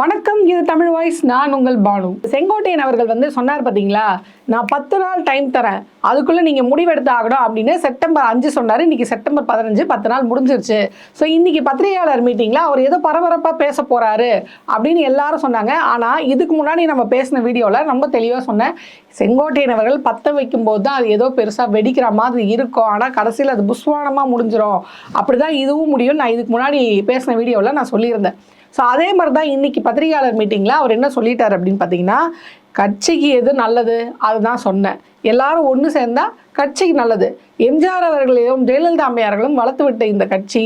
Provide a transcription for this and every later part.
வணக்கம் இது தமிழ் வாய்ஸ். நான் உங்கள் பானு. செங்கோட்டையன் அவர்கள் வந்து சொன்னார் பார்த்தீங்களா நான் பத்து நாள் டைம் தரேன். அதுக்குள்ளே நீங்கள் முடிவெடுத்து ஆகணும் அப்படின்னு செப்டம்பர் அஞ்சு சொன்னார். இன்றைக்கி செப்டம்பர் பதினஞ்சு பத்து நாள் முடிஞ்சிருச்சு. ஸோ இன்னைக்கு பத்திரிகையாளர் மீட்டிங்கில் அவர் ஏதோ பரபரப்பாக பேச போகிறாரு அப்படின்னு எல்லாரும் சொன்னாங்க. ஆனால் இதுக்கு முன்னாடி நம்ம பேசின வீடியோவில் ரொம்ப தெளிவாக சொன்னேன் செங்கோட்டையன் அவர்கள் பற்ற வைக்கும்போது தான் அது ஏதோ பெருசாக வெடிக்கிற மாதிரி இருக்கும். ஆனால் கடைசியில் அது புஸ்வானமாக முடிஞ்சிடும் அப்படி தான் இதுவும் முடியும். நான் இதுக்கு முன்னாடி பேசின வீடியோவில் நான் சொல்லியிருந்தேன். ஸோ அதே மாதிரி தான் இன்றைக்கி பத்திரிகையாளர் மீட்டிங்கில் அவர் என்ன சொல்லிட்டார் அப்படின்னு பார்த்தீங்கன்னா கட்சிக்கு எது நல்லது? அதுதான் சொன்னேன். எல்லாரும் ஒன்று சேர்ந்தால் கட்சிக்கு நல்லது. எம்ஜிஆர் அவர்களையும் ஜெயலலிதா அம்மையார்களும் வளர்த்து விட்ட இந்த கட்சி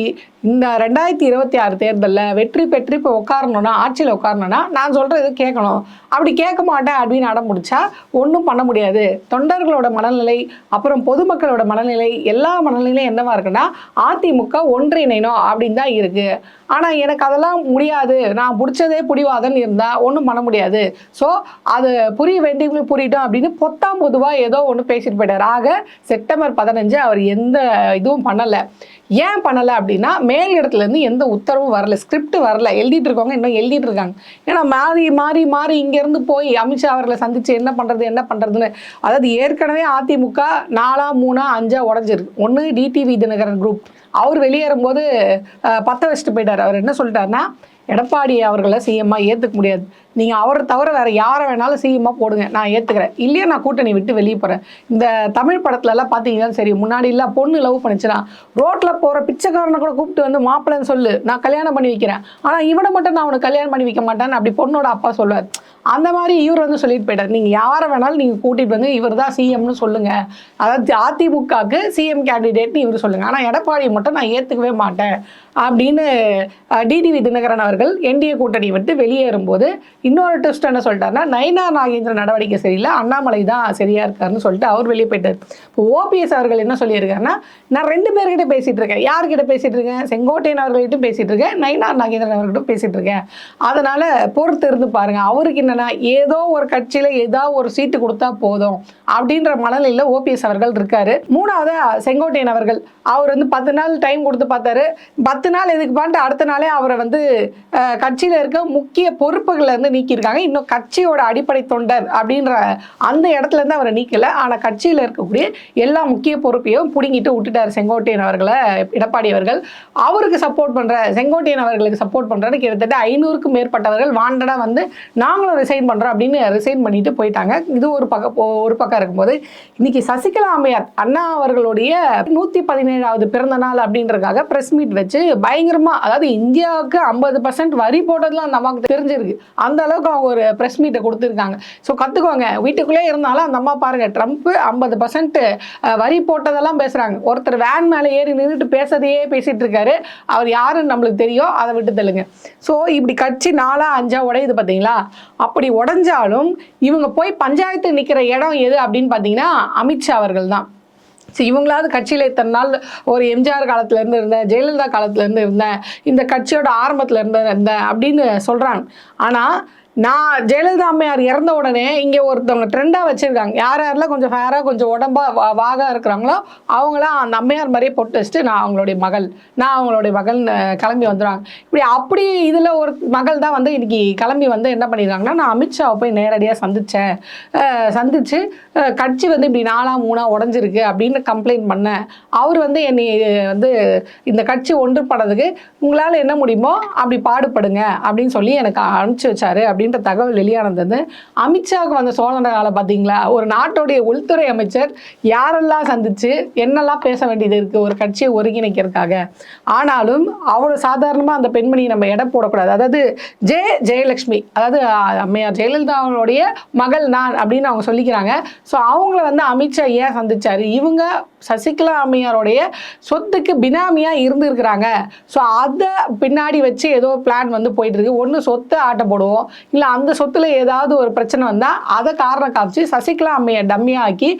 இந்த ரெண்டாயிரத்தி இருபத்தி ஆறு தேர்தலில் வெற்றி பெற்று இப்போ உட்காரணும்னா ஆட்சியில் உட்காரணும்னா நான் சொல்கிறது கேட்கணும். அப்படி கேட்க மாட்டேன் அப்படின்னு அடம் முடிச்சா ஒன்றும் பண்ண முடியாது. தொண்டர்களோட மனநிலை அப்புறம் பொதுமக்களோட மனநிலை எல்லா மனநிலையும் என்னவா இருக்குன்னா அதிமுக ஒன்றிணைணும் அப்படின்னு தான் இருக்குது ஆனால் எனக்கு அதெல்லாம் முடியாது. நான் பிடிச்சதே பிடிவாதன்னு இருந்தால் ஒன்றும் பண்ண முடியாது. ஸோ அது புரிய வேண்டியவங்க புரியட்டும் அப்படின்னு பொத்தாம் பொதுவாக ஏதோ ஒன்று பேசிட்டு போயிட்டார். ஆக செப்டம்பர் பதினஞ்சு அவர் எந்த இதுவும் பண்ணலை. ஏன் பண்ணலை அப்படின்னா மேல் இடத்துலேருந்து எந்த உத்தரவும் வரல. ஸ்கிரிப்ட் வரல. எழுதிட்டு இருக்கவங்க இன்னும் எழுதிட்டு இருக்காங்க. ஏன்னா மாறி மாறி மாறி இங்கேருந்து போய் அமித்ஷா அவர்களை சந்தித்து என்ன பண்ணுறது என்ன பண்ணுறதுன்னு அதாவது ஏற்கனவே அதிமுக நாலா மூணா அஞ்சா உடஞ்சிருக்கு. ஒன்று டிடிவி தினகரன் குரூப் அவர் வெளியேறும்போது பத்த வச்சுட்டு போயிட்டார். அவர் என்ன சொல்லிட்டாருன்னா எடப்பாடி அவர்களை சிஎம்மா ஏற்றுக்க முடியாது. நீங்கள் அவரை தவிர வேறு யாரை வேணாலும் சிஎம்மா போடுங்க. நான் ஏற்றுக்கிறேன் இல்லையா நான் கூட்டணி விட்டு வெளியே போகிறேன் இந்த தமிழ் படத்துலலாம் பார்த்தீங்கன்னா சரி முன்னாடி இல்லை பொண்ணு லவ் பண்ணுச்சுன்னா ரோட்டில் போகிற பிச்சைக்காரனை கூட கூப்பிட்டு வந்து மாப்பிள்ளைன்னு சொல்லு நான் கல்யாணம் பண்ணி வைக்கிறேன். ஆனால் இவனை மட்டும் நான் அவனுக்கு கல்யாணம் பண்ணி வைக்க மாட்டேன்னு அப்படி பொண்ணோட அப்பா சொல்லுவார். அந்த மாதிரி இவர் வந்து சொல்லிட்டு போயிட்டார். நீங்கள் யாரை வேணாலும் நீங்கள் கூட்டிகிட்டு வந்து இவர் தான் சிஎம்னு சொல்லுங்கள் அதாவது அதிமுகவுக்கு சிஎம் கேண்டிடேட்னு இவர் சொல்லுங்கள் ஆனால் எடப்பாடியை மட்டும் நான் ஏற்றுக்கவே மாட்டேன் அப்படின்னு டிடிவி தினகரன் அவர்கள் என்டிஏ கூட்டணி விட்டு வெளியேறும்போது இன்னொரு ட்விஸ்ட் என்ன சொல்லிட்டாருன்னா நயனா நாகேந்திரன் நடவடிக்கை சரியில்லை அண்ணாமலை தான் சரியா இருக்காருன்னு சொல்லிட்டு அவர் வெளியே போயிட்டார். இப்போ ஓபிஎஸ் அவர்கள் என்ன சொல்லியிருக்காருன்னா நான் ரெண்டு பேர்கிட்ட பேசிட்டு இருக்கேன். யார்கிட்ட பேசிட்டு இருக்கேன்? செங்கோட்டையன் அவர்கள்ட்டும் பேசிட்டு இருக்கேன் நயினார் நாகேந்திரன் அவர்கிட்டும் பேசிட்டு இருக்கேன். அதனால பொறுத்து இருந்து பாருங்க அவருக்கு என்னன்னா ஏதோ ஒரு கட்சியில ஏதாவது ஒரு சீட்டு கொடுத்தா போதும் அப்படின்ற மனநிலையில் ஓபிஎஸ் அவர்கள் இருக்காரு. மூணாவது செங்கோட்டையன் அவர்கள் அவர் வந்து பத்து நாள் டைம் கொடுத்து பார்த்தாரு. பத்து நாள் எதுக்கு அடுத்த நாளே அவரை வந்து கட்சியில் இருக்க முக்கிய பொறுப்புகள்ல இருந்து நீக்கியிருக்காங்க. இன்னும் கட்சியோட அடிப்படை தொண்டர் அப்படின்ற அந்த இடத்துல இருந்து அவரை நீக்கல. ஆனா கட்சியில் இருக்கக்கூடிய எல்லா முக்கிய பொறுப்பையும் பிடுங்கிட்டு விட்டுட்டார் செங்கோட்டையன் அவர்களை எடப்பாடி அவர்கள். அவருக்கு சப்போர்ட் பண்ற செங்கோட்டையன் அவர்களுக்கு சப்போர்ட் பண்றது கிட்டத்தட்ட ஐநூறுக்கும் மேற்பட்டவர்கள் வாண்டடா வந்து நாங்களும் ரிசைன் பண்ணுறேன் அப்படின்னு ரிசைன் பண்ணிட்டு போயிட்டாங்க. இது ஒரு பக்கம் ஒரு பக்கம் இருக்கும்போது இன்னைக்கு சசிகலா அம்மையார் அண்ணா அவர்களுடைய நூற்றி பதினேழாவது பிறந்த நாள் அப்படின்றதுக்காக ப்ரெஸ் மீட் வச்சு பயங்கரமாக அதாவது இந்தியாவுக்கு ஐம்பது பர்சன்ட் வரி போட்டதுலாம் நமக்கு தெரிஞ்சிருக்கு. அந்த அளவுக்கு அவங்க ஒரு ப்ரெஸ் மீட்டை கொடுத்துருக்காங்க. ஸோ கற்றுக்கோங்க வீட்டுக்குள்ளே இருந்தாலும் அந்த அம்மா பாருங்க ட்ரம்ப் ஐம்பது பர்சன்ட் வரி போட்டதெல்லாம் பேசுகிறாங்க ஒருத்தர் வேன் மேலே ஏறி நின்றுட்டு பேசுறதையே பேசிட்டு இருக்காரு. அவர் யாருன்னு நம்மளுக்கு தெரியும். அதை விட்டு தெலுங்க ஸோ இப்படி கட்சி நாலா அஞ்சா உடையுது பார்த்தீங்களா அப்படி உடைஞ்சாலும் இவங்க போய் பஞ்சாயத்து நிற்கிற இடம் எது அப்படின்னு பார்த்தீங்கன்னா அமித்ஷா அவர்கள் தான் சரி இவங்களாவது கட்சியில் இத்தனை நாள் ஒரு எம்ஜிஆர் காலத்துல இருந்து இருந்தேன் ஜெயலலிதா காலத்துல இருந்து இருந்தேன் இந்த கட்சியோட ஆரம்பத்துல இருந்து இருந்தேன் அப்படின்னு சொல்றாங்க. ஆனா நான் ஜெயலலிதா அம்மையார் இறந்த உடனே இங்கே ஒருத்தவங்க ட்ரெண்டாக வச்சுருக்காங்க. யார் யாரெல்லாம் கொஞ்சம் ஃபேராக கொஞ்சம் உடம்பா வாக இருக்கிறாங்களோ அவங்களாம் அந்த அம்மையார் மாதிரியே பொட்டு வச்சுட்டு நான் அவங்களுடைய மகள் நான் அவங்களுடைய மகள் கிளம்பி வந்துடுவாங்க. இப்படி அப்படி இதில் ஒரு மகள் தான் வந்து இன்னைக்கு கிளம்பி வந்து என்ன பண்ணியிருக்காங்கன்னா நான் அமித்ஷாவை போய் நேரடியாக சந்தித்தேன் சந்தித்து கட்சி வந்து இப்படி நாலாக மூணாக உடஞ்சிருக்கு அப்படின்னு கம்ப்ளைண்ட் பண்ணேன். அவர் வந்து என்னை வந்து இந்த கட்சி ஒன்றுபடுறதுக்கு உங்களால் என்ன முடியுமோ அப்படி பாடுபடுங்க அப்படின்னு சொல்லி எனக்கு அனுப்பிச்சி வச்சாரு அப்படின்ற தகவல் வெளியானது. வந்து அமித்ஷாவுக்கு வந்த சோழன காலம் பார்த்தீங்களா? ஒரு நாட்டுடைய உள்துறை அமைச்சர் யாரெல்லாம் சந்தித்து என்னெல்லாம் பேச வேண்டியது இருக்குது ஒரு கட்சியை ஒருங்கிணைக்கிறதுக்காக. ஆனாலும் அவ்வளோ சாதாரணமாக அந்த பெண்மணியை நம்ம எடை போடக்கூடாது. அதாவது ஜெய ஜெயலட்சுமி அதாவது அம்மையார் ஜெயலலிதா அவங்களுடைய மகள் நான் அப்படின்னு அவங்க சொல்லிக்கிறாங்க. ஸோ அவங்கள வந்து அமித்ஷா ஏன் சந்திச்சாரு? இவங்க சசிகலா அம்மையாருடைய சொத்துக்கு பினாமியாக இருந்துருக்கிறாங்க. ஸோ அதை பின்னாடி வச்சு ஏதோ பிளான் வந்து போயிட்டுருக்கு. ஒன்று சொத்து ஆட்ட போடுவோம் இல்லை அந்த சொத்தில் ஏதாவது ஒரு பிரச்சனை வந்தால் அதை காரணம் காமிச்சு சசிகலா அம்மையை டம்மியாக்கி ஆக்கி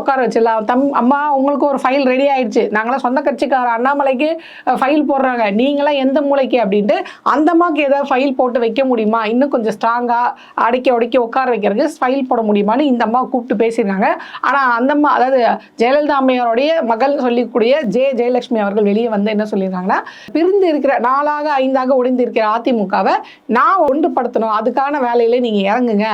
உட்கார வச்சிடலாம். தம் அம்மா உங்களுக்கு ஒரு ஃபைல் ரெடி ஆயிடுச்சு. நாங்களாம் சொந்த கட்சிக்கார அண்ணாமலைக்கு ஃபைல் போடுறாங்க. நீங்களாம் எந்த மூளைக்கு அப்படின்ட்டு அந்த அம்மாவுக்கு ஏதாவது ஃபைல் போட்டு வைக்க முடியுமா? இன்னும் கொஞ்சம் ஸ்ட்ராங்காக அடைக்க உடைக்க உட்கார வைக்கிறதுக்கு ஃபைல் போட முடியுமான்னு இந்த அம்மா கூப்பிட்டு பேசியிருக்காங்க. ஆனால் அந்த அம்மா அதாவது ஜெயலலிதா அம்மையார் அம்மையாருடைய மகள் சொல்லக்கூடிய ஜே ஜெயலட்சுமி அவர்கள் வெளியே வந்து என்ன சொல்லியிருக்காங்கன்னா பிரிந்து இருக்கிற நாளாக ஐந்தாக ஒடிந்து இருக்கிற அதிமுகவை நான் ஒன்றுபடுத்தணும் அதுக்கான வேலையில நீங்க இறங்குங்க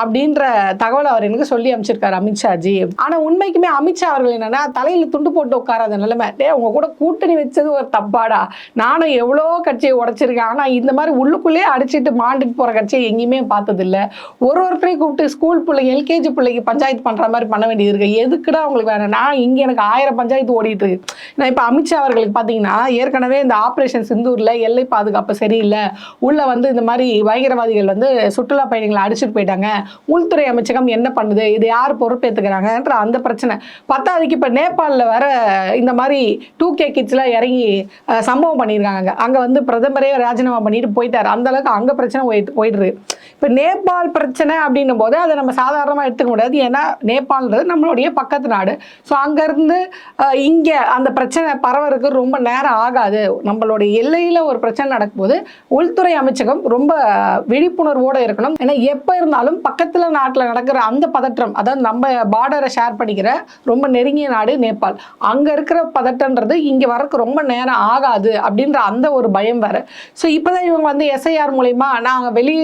அப்படின்ற தகவல் அவர் எனக்கு சொல்லி அமைச்சிருக்காரு அமித்ஷாஜி ஆனா உண்மைக்குமே அமித்ஷா அவர்கள் என்னன்னா தலையில துண்டு போட்டு உட்காராத நிலைமை. டே உங்க கூட கூட்டணி வச்சது ஒரு தப்பாடா? நானும் எவ்வளோ கட்சியை உடைச்சிருக்கேன். ஆனா இந்த மாதிரி உள்ளுக்குள்ளேயே அடிச்சிட்டு மாண்டுட்டு போற கட்சியை எங்கேயுமே பார்த்ததில்ல. ஒரு ஒருத்தரையும் கூப்பிட்டு ஸ்கூல் பிள்ளைங்க எல்கேஜி பிள்ளைக்கு பஞ்சாயத்து பண்ற மாதிரி பண்ண வேண்டியது இருக்கு. எதுக்குடா உங்களுக்கு வேணும்? நான் இங்க எனக்கு ஆயிரம் பஞ்சாயத்து ஓடிட்டு இருக்கு. நான் இப்போ அமித்ஷா அவர்களுக்கு பாத்தீங்கன்னா ஏற்கனவே இந்த ஆபரேஷன் சிந்தூர்ல எல்லை பாதுகாப்பு சரியில்லை. உள்ள வந்து இந்த மாதிரி பயங்கரவாதிகள் வந்து சுற்றுலா பயணிகளை அடிச்சுட்டு போயிட்டாங்க. உள்துறை அமைச்சகம் என்ன பண்ணுது? இது யார் பொறுப்பேற்றுக்கிறாங்கன்ற அந்த பிரச்சனை. பத்தாவதுக்கு இப்போ நேபாளில் வர இந்த மாதிரி டூ கே கிட்ஸ்லாம் இறங்கி சம்பவம் பண்ணியிருக்காங்க அங்கே வந்து பிரதமரே ராஜினாமா பண்ணிட்டு போயிட்டார். அந்த அளவுக்கு அங்கே பிரச்சனை போயிட்டு போயிடுது. இப்போ நேபாள் பிரச்சனை அப்படின்னும் போது அதை நம்ம சாதாரணமாக எடுத்துக்க முடியாது. ஏன்னா நேபாள்ன்றது நம்மளுடைய பக்கத்து நாடு. ஸோ அங்கேருந்து இங்கே அந்த பிரச்சனை பரவறதுக்கு ரொம்ப நேரம் ஆகாது. நம்மளுடைய எல்லையில் ஒரு பிரச்சனை நடக்கும்போது உள்துறை அமைச்சகம் ரொம்ப விழிப்புணர்வோடு இருக்கணும். ஏன்னா எப்போ இருந்தாலும் பக்கத்தில் நாட்டில் நடக்கிற அந்த பதற்றம் அதாவது நம்ம பார்டரை ஷேர் பண்ணிக்கிற ரொம்ப நெருங்கிய நாடு நேபாள். அங்கே இருக்கிற பதட்டன்றது இங்கே வரக்கு ரொம்ப நேரம் ஆகாது அப்படின்ற அந்த ஒரு பயம் வேறு. ஸோ இப்போ தான் இவங்க வந்து எஸ்ஐஆர் மூலயமா நாங்கள் வெளி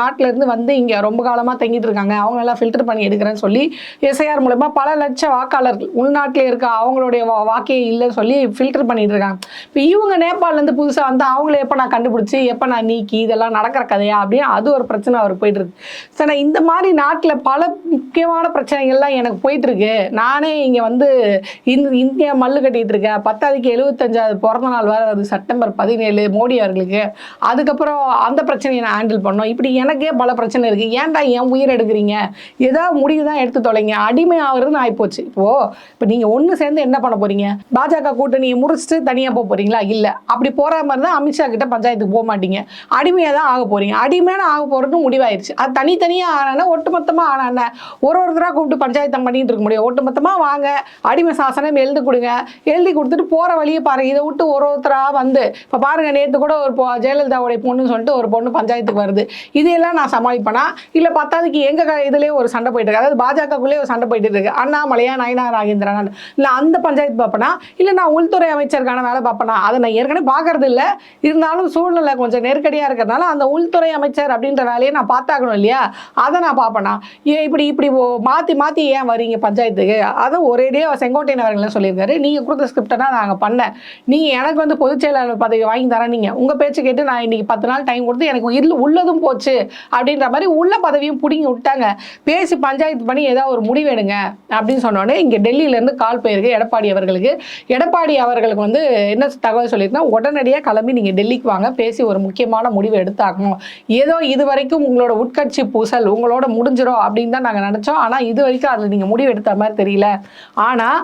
நாட்டிலேருந்து வந்து இங்கே ரொம்ப காலமாக தங்கிட்டு இருக்காங்க. அவங்களெல்லாம் ஃபில்டர் பண்ணி எடுக்கிறேன்னு சொல்லி எஸ்ஐஆர் மூலயமா பல லட்சம் வாக்காளர்கள் தமிழ்நாட்டில் இருக்க அவங்களுடைய வா- வாக்கே இல்லைன்னு சொல்லி ஃபில்டர் பண்ணிட்டு இருக்காங்க. இப்போ இவங்க நேபாளிலேருந்து புதுசாக வந்து அவங்கள எப்போ நான் கண்டுபிடிச்சி எப்போ நான் நீக்கி இதெல்லாம் நடக்கிற கதையா அப்படின்னு அது ஒரு பிரச்சனை அவர் போயிட்டு இருக்கு. சார் நான் இந்த மாதிரி நாட்டில் பல முக்கியமான பிரச்சனைகள்லாம் எனக்கு போயிட்டு இருக்கு. நானே இங்கே வந்து இந்த இந்தியா மல்லு கட்டிட்டு இருக்கேன். பத்தாவதுக்கு எழுபத்தஞ்சாவது பிறந்த நாள் வேறு வருது செப்டம்பர் பதினேழு மோடி அவர்களுக்கு. அதுக்கப்புறம் அந்த பிரச்சனையை நான் ஹேண்டில் பண்ணோம் இப்படி எனக்கே பல பிரச்சனை இருக்கு. ஏன்டா என் உயிர் எடுக்கிறீங்க? ஏதாவது முடிவு தான் எடுத்து தொலைங்க. அடிமை ஆகுறதுன்னு ஆயிப்போச்சு. இப்போ இப்போ நீங்கள் ஒன்று சேர்ந்து என்ன பண்ண போகிறீங்க பாஜக கூட்டணியை முறிச்சிட்டு தனியாக போக போகிறீங்களா இல்லை. அப்படி போகிற மாதிரி தான் அமித்ஷா கிட்ட பஞ்சாயத்துக்கு போக மாட்டீங்க. அடிமையாக தான் ஆக போறீங்க. அடிமையான ஆக போகிறது முடிவாயிருச்சு. அது தனித்தனியாக ஆனா ஒட்டுமொத்தமாக ஆனா ஒரு ஒருத்தராக கூப்பிட்டு பஞ்சாயத்தம் பண்ணிட்டு இருக்க முடியும். ஒட்டுமொத்தமாக வாங்க. அடிமை சாசனம் எழுதி கொடுங்க. எழுதி கொடுத்துட்டு போகிற வழியை பாருங்க. இதை விட்டு ஒரு ஒருத்தராக வந்து இப்போ பாருங்க நேற்று கூட ஒரு பொ- ஜெயலலிதாவுடைய பொண்ணுன்னு சொல்லிட்டு ஒரு பொண்ணு பஞ்சாயத்துக்கு வருது. இதையெல்லாம் நான் சமாளிப்பேனா? இல்லை பத்தாவதுக்கு எங்கள் இதுலேயே ஒரு சண்டை போயிட்டு இருக்கு. அதாவது பாஜகக்குள்ளேயே ஒரு சண்டை போயிட்டு இருக்கு. அண்ணாமலையா நயனா ராகேந்திரன் இல்லை அந்த பஞ்சாயத்து பார்ப்பனா இல்லை நான் உள்துறை அமைச்சருக்கான வேலை பார்ப்பேனா அதை நான் ஏற்கனவே பார்க்கறது இல்லை இருந்தாலும் சூழ்நிலை கொஞ்சம் நெருக்கடியாக இருக்கிறதுனால அந்த உள்துறை அமைச்சர் அப்படின்ற வேலையை நான் பார்த்தாக்கணும் இல்லையா? அதை நான் பார்ப்பேனா ஏன் இப்படி இப்படி ஓ- மாற்றி மாற்றி ஏன் வரீங்க பஞ்சாயத்துக்கு? அதை ஒரேடியாக செங்கோட்டையன் அவர்கள் சொல்லியிருக்காரு. நீங்கள் கொடுத்த ஸ்கிரிப்டனா நாங்கள் பண்ணேன். நீங்கள் எனக்கு வந்து பொதுச் செயலாளர் பதவி வாங்கி தரேன் நீங்கள் உங்கள் பேச்சு கேட்டு நான் இன்னைக்கு பத்து நாள் டைம் கொடுத்து எனக்கு இல்லை உள்ளதும் போச்சு அப்படின்ற மாதிரி உள்ள பதவியும் பிடிங்கி விட்டாங்க. பேசி பஞ்சாயத்து பண்ணி ஏதாவது ஒரு முடிவு எடுங்க அப்படின்னு சொன்னோடனே இங்கே டெல்லியில் இருந்து கால் போயிருக்கு எடப்பாடி அவர்களுக்கு. எடப்பாடி அவர்களுக்கு வந்து என்ன தகவல் சொல்லியிருந்தா உடனடியாக கிளம்பி நீங்கள் டெல்லிக்கு வாங்க பேசி ஒரு முக்கியமான முடிவு எடுத்தாகணும். ஏதோ இது வரைக்கும் உங்களோட உட்கட்சி பூசல் உங்களோட முடிஞ்சிடும் அப்படின்னு தான் நாங்கள் நினச்சோம். ஆனால் இது வரைக்கும் அதில் நீங்கள் முடிவு எடுத்த மாதிரி தெரியல. ஆனால்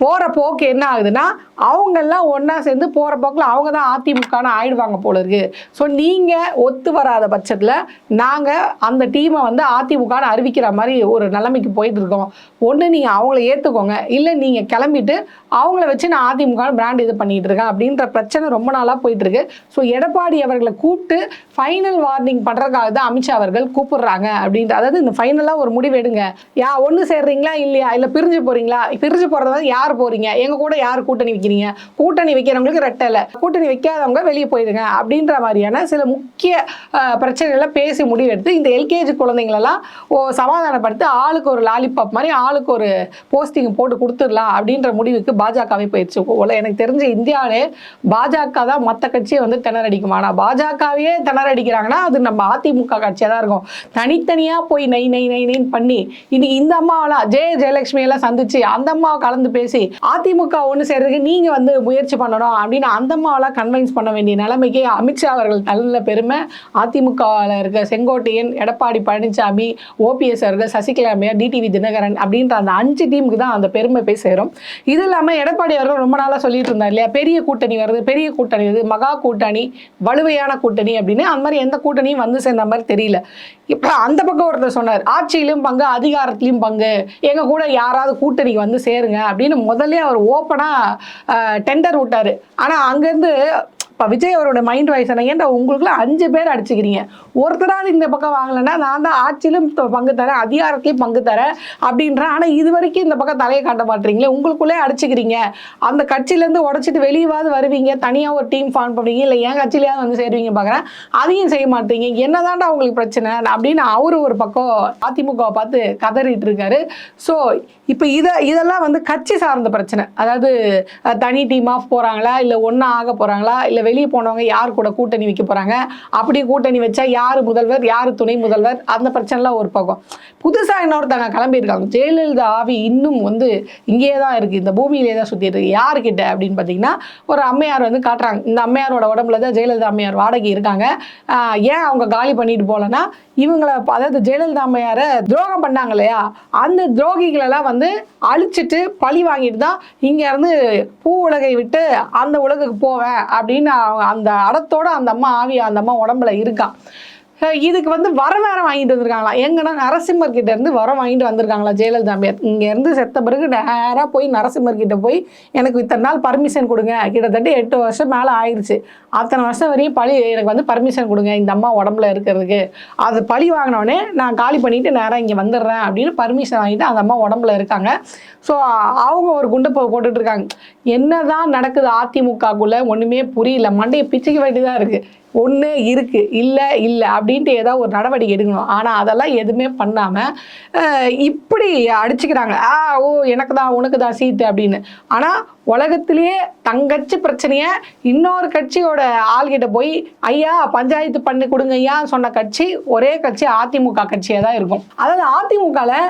போகிற போக்கு என்ன ஆகுதுன்னா அவங்கெல்லாம் ஒன்றா சேர்ந்து போகிற போக்கில் அவங்க தான் அதிமுகன்னு ஆயிடுவாங்க போல இருக்கு. ஸோ நீங்கள் ஒத்து வராத பட்சத்தில் நாங்கள் அந்த டீமை வந்து அதிமுகன்னு அறிவிக்கிற மாதிரி ஒரு நிலைமைக்கு போயிட்டு இருக்கோம். ஒன்று நீங்கள் அவங்கள ஏற்றுக்கோங்க இல்லை நீங்கள் கிளம்பிட்டு அவங்கள வச்சு நான் அதிமுக பிராண்ட் இது பண்ணிட்டு இருக்கேன் அப்படின்ற பிரச்சனை ரொம்ப நாளாக போயிட்டு இருக்கு. ஸோ எடப்பாடி அவர்களை கூப்பிட்டு ஃபைனல் வார்னிங் பண்ணுறதுக்காக தான் அமித்ஷா அவர்கள் கூப்பிடுறாங்க அப்படின்ற அதாவது இந்த ஃபைனலாக ஒரு முடிவு எடுங்க. யா ஒன்று சேர்றீங்களா இல்லையா? இல்லை பிரிஞ்சு போறீங்களா? பிரிஞ்சு போகிறத யார் யார் போறீங்க? எங்க கூட யார் கூட்டணி வைக்கிறீங்க? கூட்டணி வைக்கிறவங்களுக்கு ரெட்டல கூட்டணி வைக்காதவங்க வெளியே போயிடுங்க. அப்படின்ற மாதிரியான சில முக்கிய பிரச்சனைகள்லாம் பிரச்சனைகளை பேசி முடிவெடுத்து இந்த எல்கேஜி குழந்தைங்களெல்லாம் ஓ சமாதானப்படுத்தி ஆளுக்கு ஒரு லாலிபாப் மாதிரி ஆளுக்கு ஒரு போஸ்டிங் போட்டு கொடுத்துடலாம் அப்படின்ற முடிவுக்கு பாஜகவே போயிடுச்சு. எனக்கு தெரிஞ்ச இந்தியாவிலே பாஜக தான் மற்ற கட்சியை வந்து திணறடிக்கும். ஆனால் பாஜகவே திணறடிக்கிறாங்கன்னா அது நம்ம அதிமுக கட்சியாக தான் இருக்கும். தனித்தனியாக போய் நை நை நை நைன்னு பண்ணி இன்னைக்கு இந்த அம்மாவெல்லாம் ஜெய ஜெயலட்சுமி எல்லாம் சந்திச்சு அந்த அம்மாவை கலந்து பேசி அதிமுக ஒன்று சேர்றதுக்கு நீங்க வந்து முயற்சி பண்ணணும் அப்படின்னு அந்த அம்மாவெல்லாம் கன்வின்ஸ் பண்ண வேண்டிய நிலைமைக்கு அமித்ஷா அவர்கள் தள்ள பெருமை. அதிமுகவில் இருக்க செங்கோட்டையன் எடப்பாடி பழனிசாமி ஓபிஎஸ் அவர்கள் சசிகலா டிடிவி தினகரன் அப்படின்ற அந்த அஞ்சு டீமுக்கு தான் அந்த பெருமை போய் சேரும். இது இல்லாமல் எடப்பாடி அவர்கள் ரொம்ப நாளாக சொல்லிட்டு இருந்தார் இல்லையா? பெரிய கூட்டணி வருது பெரிய கூட்டணி வருது மகா கூட்டணி வலுவையான கூட்டணி அப்படின்னு. அந்த மாதிரி எந்த கூட்டணியும் வந்து சேர்ந்த மாதிரி தெரியல. இப்போ அந்த பக்கம் ஒருத்தர் சொன்னார் ஆட்சியிலும் பங்கு அதிகாரத்திலையும் பங்கு எங்கள் கூட யாராவது கூட்டணிக்கு வந்து சேருங்க அப்படின்னு முதல்ல அவர் ஓப்பனாக டெண்டர் விட்டார். ஆனால் அங்கேருந்து இப்போ விஜய் அவரோட மைண்ட் வாய்ஸ் என்ன? ஏன்டா உங்களுக்குள்ள அஞ்சு பேர் அடிச்சுக்கிறீங்க? ஒருத்தராவது இந்த பக்கம் வாங்கலைன்னா நான் தான் ஆட்சியிலும் பங்கு தரேன் அதிகாரத்தையும் பங்கு தரேன் அப்படின்றேன். ஆனால் இது வரைக்கும் இந்த பக்கம் தலையை காட்ட மாட்டீங்களே? உங்களுக்குள்ளே அடிச்சுக்கிறீங்க. அந்த கட்சியிலேருந்து உடச்சிட்டு வெளியவாது வருவீங்க. தனியாக ஒரு டீம் ஃபார்ம் பண்ணுவீங்க. இல்லை என் கட்சியிலேயாவது வந்து சேருவீங்க பார்க்குறேன் அதையும் செய்ய மாட்டீங்க. என்னதான்டா உங்களுக்கு பிரச்சனை? அப்படின்னு அவரு ஒரு பக்கம் அதிமுகவை பார்த்து கதறிட்டு இருக்காரு. ஸோ இப்போ இதை இதெல்லாம் வந்து கட்சி சார்ந்த பிரச்சனை. அதாவது தனி டீம் ஆஃப் போகிறாங்களா இல்லை ஒன்றா ஆக போகிறாங்களா இல்லை வெளியே போனவங்க யார் கூட கூட்டணி வைக்க போகிறாங்க அப்படி கூட்டணி வச்சா யார் முதல்வர் யார் துணை முதல்வர்? அந்த பிரச்சனைலாம் ஒரு பக்கம். புதுசாக இன்னொருத்தங்க கிளம்பியிருக்காங்க. ஜெயலலிதா ஆவி இன்னும் வந்து இங்கேயே தான் இருக்குது இந்த பூமியிலே தான் சுற்றிட்டு இருக்கு. யாருக்கிட்ட அப்படின்னு பார்த்தீங்கன்னா ஒரு அம்மையார் வந்து காட்டுறாங்க. இந்த அம்மையாரோட உடம்புல தான் ஜெயலலிதா அம்மையார் வாடகை இருக்காங்க. ஏன் அவங்க காலி பண்ணிட்டு போகலன்னா இவங்களை அதாவது ஜெயலலிதா அம்மையாரை துரோகம் பண்ணாங்க இல்லையா? அந்த துரோகிகளெல்லாம் வந்து அழிச்சிட்டு பழி வாங்கிட்டு தான் இங்கேருந்து பூ உலகை விட்டு அந்த உலகுக்கு போவேன் அப்படின்னு அவங்க அந்த அடத்தோடு அந்த அம்மா ஆவி அந்த அம்மா உடம்புல இருக்கான் இதுக்கு வந்து வரம் வேற வாங்கிட்டு வந்திருக்காங்களா? எங்கன்னா நரசிம்மர் கிட்ட இருந்து வரம் வாங்கிட்டு வந்திருக்காங்களா ஜெயலலிதா அம்மையார்? இங்க இருந்து செத்த பிறகு நேராக போய் நரசிம்மர் கிட்ட போய் எனக்கு இத்தனை நாள் பர்மிஷன் கொடுங்க. கிட்டத்தட்ட எட்டு வருஷம் மேலே ஆயிடுச்சு அத்தனை வருஷம் வரையும் பழி எனக்கு வந்து பர்மிஷன் கொடுங்க. இந்த அம்மா உடம்புல இருக்கிறதுக்கு. அது பழி வாங்கினோடனே நான் காலி பண்ணிட்டு நேராக இங்கே வந்துடுறேன் அப்படின்னு பர்மிஷன் வாங்கிட்டு அந்த அம்மா உடம்புல இருக்காங்க. ஸோ அவங்க ஒரு குண்டை போட்டுட்ருக்காங்க என்ன தான் நடக்குது அதிமுகக்குள்ளே ஒன்றுமே புரியல. மண்டையை பிச்சுக்க வேண்டியதாக இருக்குது ஒன்று இருக்குது இல்லை இல்லை அப்படின்ட்டு ஏதாவது ஒரு நடவடிக்கை எடுக்கணும். ஆனால் அதெல்லாம் எதுவுமே பண்ணாமல் இப்படி அடிச்சுக்கிறாங்க. ஆ ஓ எனக்கு தான் உனக்கு தான் சீட்டு அப்படின்னு. ஆனால் உலகத்திலேயே தங்கச்சி பிரச்சனையை இன்னொரு கட்சியோட ஆள்கிட்ட போய் ஐயா பஞ்சாயத்து பண்ணி கொடுங்க ஐயா சொன்ன கட்சி ஒரே கட்சி அதிமுக கட்சியாக தான் இருக்கும். அதாவது அதிமுகவில்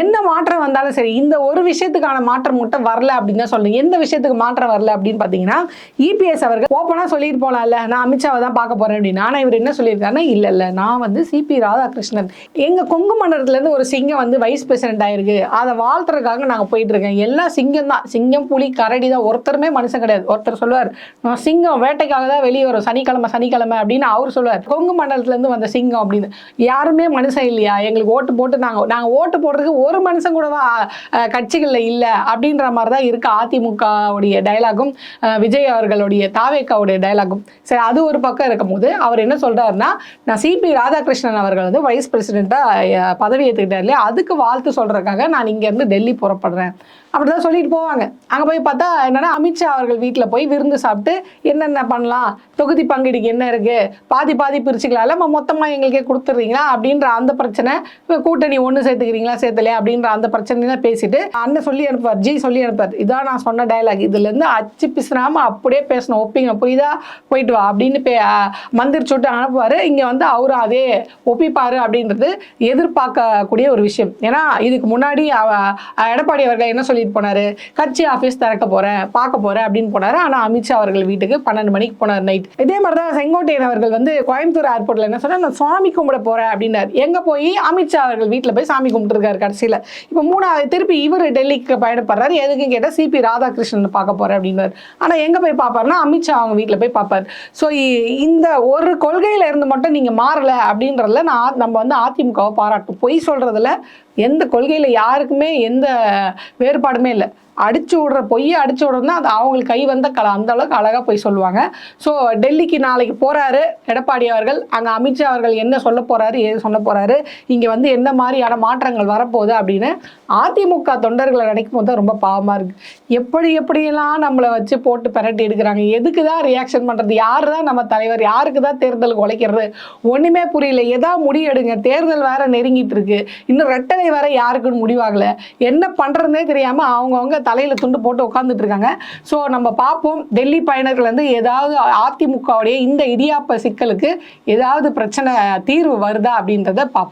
என்ன மாற்றம் வந்தாலும் சரி இந்த ஒரு விஷயத்துக்கான மாற்றம் மட்டும் வரல அப்படின்னு தான் சொல்லணும். எந்த விஷயத்துக்கு மாற்றம் வரல அப்படின்னு பார்த்தீங்கன்னா இபிஎஸ் அவர்கள் ஓப்பனாக சொல்லிட்டு போகலாம்ல நான் அமித்ஷாவை தான் பார்க்க போகிறேன் அப்படின்னு. ஆனால் இவர் என்ன சொல்லியிருக்காருன்னா இல்லை இல்லை நான் வந்து சிபி ராதாகிருஷ்ணன். எங்கள் கொங்கு மண்டலத்துலேருந்து ஒரு சிங்கம் வந்து வைஸ் பிரசிடென்ட் ஆயிருக்கு. அதை வாழ்த்துறதுக்காக நாங்கள் போயிட்டு இருக்கேன். எல்லாம் சிங்கம் தான். சிங்கம் புலி கரடி தான் ஒருத்தருமே மனுஷன் கிடையாது. ஒருத்தர் சொல்லுவார் நான் சிங்கம் வேட்டைக்காக தான் வெளியே வரும். சனிக்கிழமை சனிக்கிழமை அப்படின்னு அவர் சொல்லுவார். கொங்கு மண்டலத்துலேருந்து வந்த சிங்கம் அப்படின்னு. யாருமே மனுஷன் இல்லையா? எங்களுக்கு ஓட்டு போட்டு நாங்கள் நாங்கள் ஓட்டு போடுறதுக்கு ஒரு மனுஷன் கூட தான் கட்சிகளில் இல்லை அப்படின்ற மாதிரி தான் இருக்கு அதிமுகவுடைய டைலாகும் விஜய் அவர்களுடைய தாவேக்காவுடைய டைலாகும் சரி அது ஒரு பக்கம் இருக்கும் போது அவர் என்ன சொல்கிறாருன்னா நான் சிபி ராதாகிருஷ்ணன் அவர்கள் வந்து வைஸ் பிரசிடெண்ட்டாக பதவி ஏற்றுக்கிட்டார் இல்லையா? அதுக்கு வாழ்த்து சொல்கிறதுக்காக நான் இங்கேருந்து டெல்லி புறப்படுறேன். அப்படிதான் சொல்லிட்டு போவாங்க. அங்கே போய் பார்த்தா என்னன்னா அமித்ஷா அவர்கள் வீட்டில் போய் விருந்து சாப்பிட்டு என்னென்ன பண்ணலாம்? தொகுதி பங்கீடுக்கு என்ன இருக்கு? பாதி பாதி பிரிச்சுக்கலாம். நம்ம மொத்தமாக எங்களுக்கே கொடுத்துட்றீங்களா? அப்படின்ற அந்த பிரச்சனை கூட்டணி ஒன்று சேர்த்துக்கிறீங்களா? சேர்த்தலையா? அப்படின்ற அந்த பிரச்சனைலாம் பேசிட்டு அண்ணன் சொல்லி அனுப்புவார் ஜி சொல்லி அனுப்புவார். இதான் நான் சொன்ன டயலாக் இதுலேருந்து அச்சு பிசுனாம அப்படியே பேசணும். ஒப்பிங்க. புரியுதா? போயிட்டு வா அப்படின்னு பே மந்திரிச்சு விட்டு அனுப்புவார். இங்கே வந்து அவரும் அதே ஒப்பிப்பாரு அப்படின்றது எதிர்பார்க்கக்கூடிய ஒரு விஷயம். ஏன்னா இதுக்கு முன்னாடி எடப்பாடி அவர்கள் என்ன சொல்லிட்டு போனார்? கட்சி ஆஃபீஸ் திறக்க போறேன் பார்க்க போறேன் அப்படின்னு போனாரு. ஆனால் அமித்ஷா அவர்கள் வீட்டுக்கு பன்னெண்டு மணிக்கு போனார் நைட் இதே மாதிரி தான் செங்கோட்டையன் அவர்கள் வந்து கோயம்புத்தூர் ஏர்போர்ட்ல என்ன சொன்னா நான் சாமி கும்பிட போறேன் அப்படின்னாரு. எங்க போய்? அமித்ஷா அவர்கள் வீட்டில் போய் சாமி கும்பிட்டுருக்காரு கடைசியில். இப்போ மூணாவது திருப்பி இவர் டெல்லிக்கு பயணப்படுறாரு. எதுக்குன்னு கேட்டால் சிபி ராதாகிருஷ்ணன் பார்க்க போறேன் அப்படின்னாரு. ஆனால் எங்க போய் பார்ப்பாருன்னா அமித்ஷா அவங்க வீட்டில் போய் பார்ப்பார். ஸோ இந்த ஒரு கொள்கையில இருந்து மட்டும் நீங்க மாறல அப்படின்றதுல நான் நம்ம வந்து அதிமுகவை பாராட்டும் பொய் சொல்றதுல எந்த கொள்கையில் யாருக்குமே எந்த வேறுபாடுமே இல்லை. அடிச்சு விடுற பொய்யை அடிச்சு விடுறதுனா அது அவங்களுக்கு கை வந்த கலை அந்த அளவுக்கு அழகாக போய் சொல்லுவாங்க. ஸோ டெல்லிக்கு நாளைக்கு போகிறாரு எடப்பாடி அவர்கள். அங்கே அமித்ஷா அவர்கள் என்ன சொல்ல போகிறாரு ஏது சொல்ல போகிறாரு இங்கே வந்து என்ன மாதிரியான மாற்றங்கள் வரப்போகுது அப்படின்னு அதிமுக தொண்டர்களை நினைக்கும் போது தான் ரொம்ப பாவமாக இருக்குது எப்படி எப்படியெல்லாம் நம்மளை வச்சு போட்டு பிரட்டி எடுக்கிறாங்க எதுக்கு தான் ரியாக்ஷன் பண்ணுறது யார் தான் நம்ம தலைவர் யாருக்கு தான் தேர்தலுக்கு உழைக்கிறது ஒன்றுமே புரியல. எதா முடியெடுங்க தேர்தல் வேற நெருங்கிட்டு இருக்கு. இன்னும் ரெட்டலை வேற யாருக்குன்னு முடிவாகல. என்ன பண்ணுறதுனே தெரியாமல் அவங்கவுங்க தலையில் துண்டு போட்டு உட்காந்துட்டு இருக்காங்க. ஸோ நம்ம பார்ப்போம். டெல்லி பயணர்கள் வந்து ஏதாவது அதிமுகவுடைய இந்த இடியாப்ப சிக்கலுக்கு ஏதாவது பிரச்சனை தீர்வு வருதா அப்படின்றத பார்ப்போம்.